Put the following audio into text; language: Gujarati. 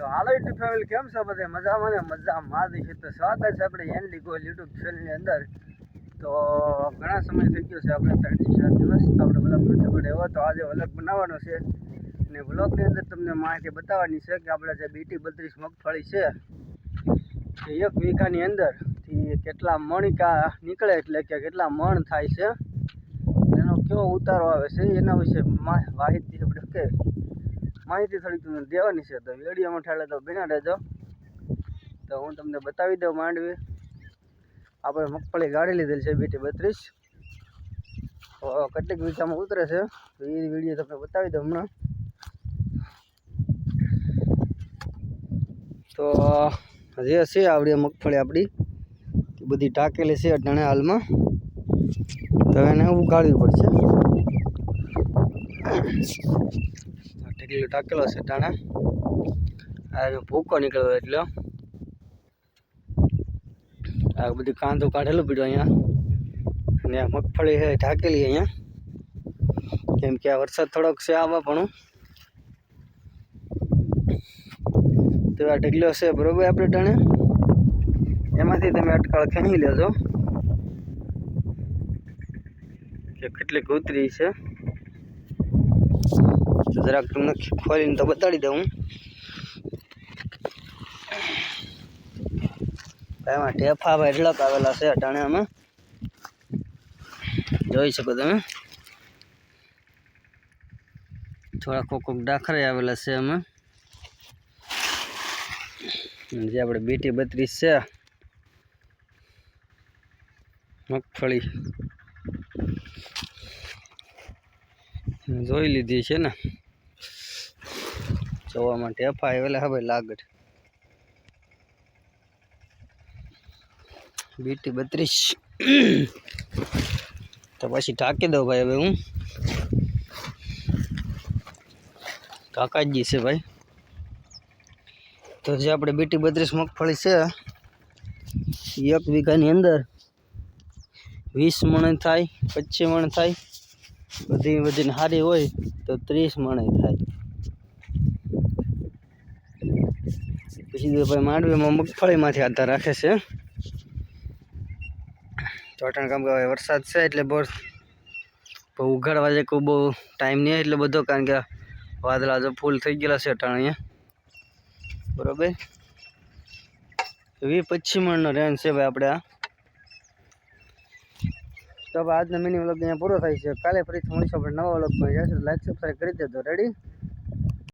તો હાલો યુટ્યુબ ફેમિલી કેમ છો બધે? મજામાં ને? મજા માદી છે. તો સ્વાગત છે આપણે એનડી ગોલ યુટ્યુબ ચેનલની અંદર. તો ઘણા સમય થઈ ગયો છે આપણે ત્રણથી ચાર દિવસ. તો આપણે વ્લોગ નથી બનાવ્યો. તો આજે વ્લોગ બનાવવાનો છે. અને વ્લોગની અંદર તમને માહિતી બતાવવાની છે કે આપણે જે બીટી બત્રીસ મગફળી છે, એ એક વીઘાની અંદર કેટલા મણિકા નીકળે એટલે કે કેટલા મણ થાય છે, એનો કેવો ઉતારો આવે છે, એના વિશે માહિતી આપણે કે માહિતી થોડી તમને દેવાની છે. તો વિડીયોમાં ઠાલે તો બિના રહેજો. તો હું તમને બતાવી દઉં માંડવી. આપણે મગફળી ગાડી લીધેલી છે બીટી બત્રીસ. કેટલીક વીઘામાં ઉતરે છે. તો એ વીડિયો તમને બતાવી દઉં હમણાં. તો જે છે આવડી મગફળી આપણી એ બધી ટાંકેલી છે અટાણે હાલમાં. તો એને ઉગાડવી પડશે. ઢગલો ટાંકેલો છે ટાણા. આ ભૂકો નીકળ્યો એટલો. આ બધું કાંદો કાઢેલું પીડ્યો અહીંયા. અને મગફળી છે ઢાંકેલી અહીંયા. કેમ કે આ વરસાદ થોડોક છે આવા પણ. તો આ ઢગલો છે બરોબર આપણે ટાણે. એમાંથી તમે અટકાળ ખેંચી લેજો. કે કેટલી ઉતરી છે. જરાક તમને ખોલીને તો બતાડી દઉં. એમાં ભાઈ એટલાક આવેલા છે અટાણે આમાં જોઈ શકો તમે. થોડા કોક કોક ડાખરે આવેલા છે એમાં. જે આપણે બીટી બત્રીસ છે. મગફળી. જોઈ લીધી છે ને. જોવા માટે એફા એટલે હવે લાગડ. બીટી બત્રીસ. તો પછી ઢાંકી દઉં ભાઈ હવે હું. કાકાજી છે ભાઈ. તો જે આપણે બીટી બત્રીસ મગફળી છે, એક વીઘાની અંદર વીસ મણ થાય, પચીસ મણ થાય બધી વધીને સારી હોય તો ત્રીસ મણે થાય. પછી ભાઈ માંડવીમાં મગફળીમાંથી આધાર રાખે છે. ચોટણ કામ કે વરસાદ છે એટલે બહુ ઉઘાડવા જે કોઈ બહુ ટાઈમ નહીં એટલે બધો કારણ કે વાદળા જો ફૂલ થઈ ગયેલા છે અટાણ અહીંયા. બરાબર? વી પચીસ મણનો રેન્જ છે ભાઈ આપણે આ. તો આજનો મિની વ્લોગ અહીંયા પૂરો થાય છે. કાલે ફરીથી મળીશું આપણે નવા વ્લોગમાં જઈશું લાઈક સબસ્ક્રાઈબ કરી દેજો. રેડી